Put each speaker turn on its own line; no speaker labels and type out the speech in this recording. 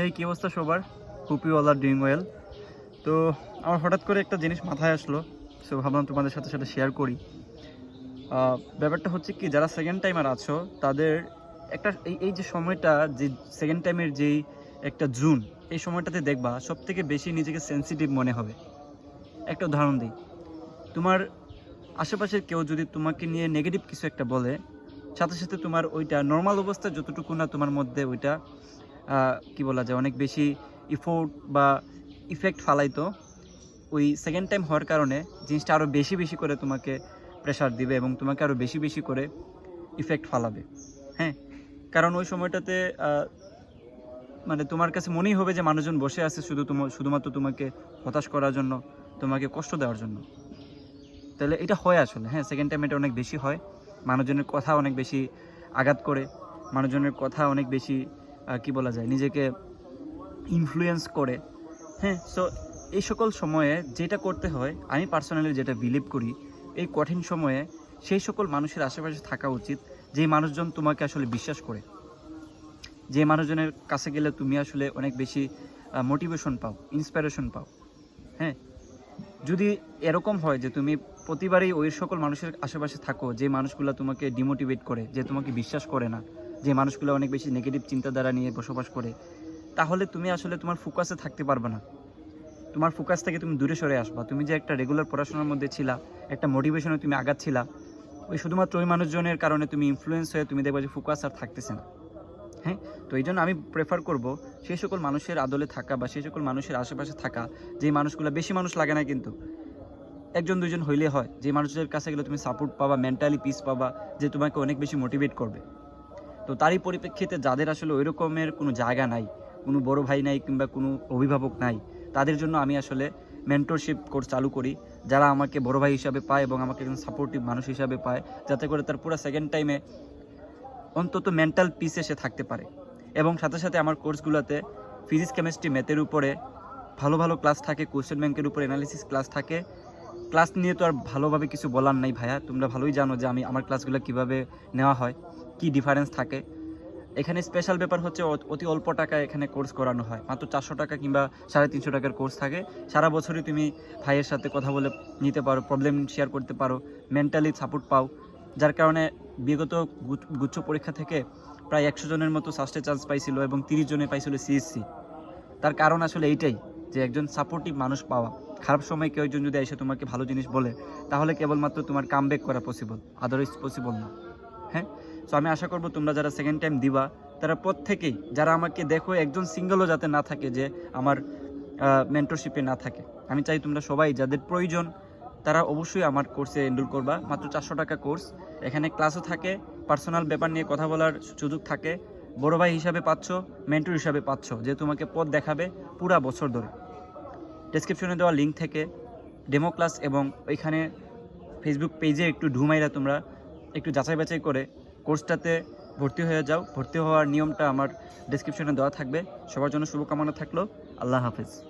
হেই কী অবস্থা সবার? Hope all are doing well তো আমার হঠাৎ করে একটা জিনিস মাথায় আসলো সো ভাবলাম তোমাদের সাথে সাথে শেয়ার করি। ব্যাপারটা হচ্ছে কি, যারা সেকেন্ড টাইমার আছো, তাদের একটা এই এই যে সময়টা, যে সেকেন্ড টাইমের যেই একটা জুন, এই সময়টাতে দেখবা সব থেকে বেশি নিজেকে সেন্সিটিভ মনে হবে। একটা উদাহরণ দিই। তোমার আশেপাশের কেউ যদি তোমাকে নিয়ে নেগেটিভ কিছু একটা বলে, সাথে সাথে তোমার ওইটা নর্মাল অবস্থা যতটুকু না তোমার মধ্যে ওইটা কি বলা যায়, অনেক বেশি ইফোর্ট বা ইফেক্ট ফালাইতো। ওই সেকেন্ড টাইম হওয়ার কারণে জিনিসটা আরও বেশি বেশি করে তোমাকে প্রেশার দিবে এবং তোমাকে আরও বেশি বেশি করে ইফেক্ট ফালাবে। হ্যাঁ? কারণ ওই সময়টাতে মানে তোমার কাছে মনেই হবে যে মানুষজন বসে আছে শুধু তোমার শুধুমাত্র তোমাকে হতাশ করার জন্য, তোমাকে কষ্ট দেওয়ার জন্য। তাহলে এটা হয় আসলে হ্যাঁ? সেকেন্ড টাইম এটা অনেক বেশি হয়। মানুষজনের কথা অনেক বেশি আঘাত করে। মানুষজনের কথা অনেক বেশি কি বলা যায়, নিজেকে ইনফ্লুয়েন্স করে। হ্যাঁ সো এই সকল সময়ে যেটা করতে হয়, আমি পার্সোনালি যেটা বিলিভ করি, এই কঠিন সময়ে সেই সকল মানুষের আশেপাশে থাকা উচিত যেই মানুষজন তোমাকে আসলে বিশ্বাস করে। যে মানুষজনের কাছে গেলে তুমি আসলে অনেক বেশি মোটিভেশন পাও ইন্সপিরেশন পাও। হ্যাঁ যদি এরকম হয় যে তুমি প্রতিবারই ওই সকল মানুষের আশেপাশে থাকো, যে মানুষগুলো তোমাকে ডিমোটিভেট করে, যে তোমাকে বিশ্বাস করে না যে মানুষগুলো অনেক বেশি নেগেটিভ চিন্তাধারা নিয়ে বসবাস করে, তাহলে তুমি আসলে তোমার ফোকাসে থাকতে পারবে না। তোমার ফোকাস থেকে তুমি দূরে সরে আসবা। তুমি যে একটা রেগুলার পড়াশোনার মধ্যে ছিলা, একটা মোটিভেশনে তুমি আগাচ্ছিলা ওই শুধুমাত্র ওই মানুষজনের কারণে তুমি ইনফ্লুয়েন্স হয়ে তুমি দেখবা যে ফোকাস আর থাকতেছে না। হ্যাঁ? তো এই জন্য আমি প্রেফার করব সেই সকল মানুষের আদলে থাকা বা সেই সকল মানুষের আশেপাশে থাকা, যে মানুষগুলো বেশি মানুষ লাগে না কিন্তু, একজন দুজন হইলে হয়। যে মানুষদের কাছে গেলে তুমি সাপোর্ট পাবা মেন্টালি পিস পাবা, যে তোমাকে অনেক বেশি মোটিভেট করবে। তো তারই পরিপ্রেক্ষিতে যাদের আসলে ওই রকমের কোনো জায়গা নাই, কোনো বড় ভাই নাই কিংবা কোনো অভিভাবক নাই, তাদের জন্য আমি আসলে মেন্টরশিপ কোর্স চালু করি। যারা আমাকে বড় ভাই হিসাবে পায় এবং আমাকে একজন সাপোর্টিভ মানুষ হিসাবে পায়, যাতে করে তার পুরো সেকেন্ড টাইমে অন্তত মেন্টাল পিসে সে থাকতে পারে। এবং সাথে সাথে আমার কোর্সগুলোতে ফিজিক্স কেমিস্ট্রি ম্যাথের উপরে ভালো ভালো ক্লাস থাকে কোয়েশ্চেন ব্যাংকের উপর অ্যানালিসিস ক্লাস থাকে। ক্লাস নিয়ে তো আর ভালোভাবে কিছু বলার নাই ভাইয়া, তোমরা ভালোই জানো যে আমি আমার ক্লাসগুলো কীভাবে নেওয়া হয়। কি ডিফারেন্স থাকে? এখানে স্পেশাল ব্যাপার হচ্ছে অতি অল্প টাকায় এখানে কোর্স করানো হয়। মাত্র চারশো টাকা কিংবা সাড়ে তিনশো টাকার কোর্স থাকে। সারা বছরই তুমি ভাইয়ের সাথে কথা বলে নিতে পারো প্রবলেম শেয়ার করতে পারো মেন্টালি সাপোর্ট পাও। যার কারণে বিগত গুচ্ছ- পরীক্ষা থেকে প্রায় একশো জনের মতো সাস্টে চান্স পাইছিল এবং তিরিশ জনে পাইছিল সিএসসি তার কারণ আসলে এইটাই, যে একজন সাপোর্টিভ মানুষ পাওয়া। খারাপ সময় কেউ একজন যদি এসে তোমাকে ভালো জিনিস বলে, তাহলে কেবলমাত্র তোমার কাম করা পসিবল আদারওয়াইজ পসিবল না। হ্যাঁ? সো আমি আশা করব তোমরা যারা সেকেন্ড টাইম দিবা, তারা প্রত্যেকেই, যারা আমাকে দেখো একজন সিঙ্গেলও যাতে না থাকে, যে আমার মেন্টরশিপে না থাকে। আমি চাই তোমরা সবাই যাদের প্রয়োজন, তারা অবশ্যই আমার কোর্সে এনরোল করবা। মাত্র চারশো টাকা কোর্স এখানে ক্লাসও থাকে পার্সোনাল ব্যাপার নিয়ে কথা বলার সুযোগ থাকে। বড় ভাই হিসাবে পাচ্ছ মেন্টর হিসাবে পাচ্ছ, যে তোমাকে পথ দেখাবে পুরা বছর ধরে। ডেসক্রিপশনে দেওয়া লিঙ্ক থেকে ডেমো ক্লাস এবং ওইখানে ফেসবুক পেজে একটু ঢুমাইরা তোমরা একটু যাচাই বাছাই করে কোর্সটাতে ভর্তি হয়ে যাও। ভর্তি হওয়ার নিয়মটা আমার ডিসক্রিপশনে দেওয়া থাকবে। সবার জন্য শুভকামনা থাকল। আল্লাহ হাফেজ।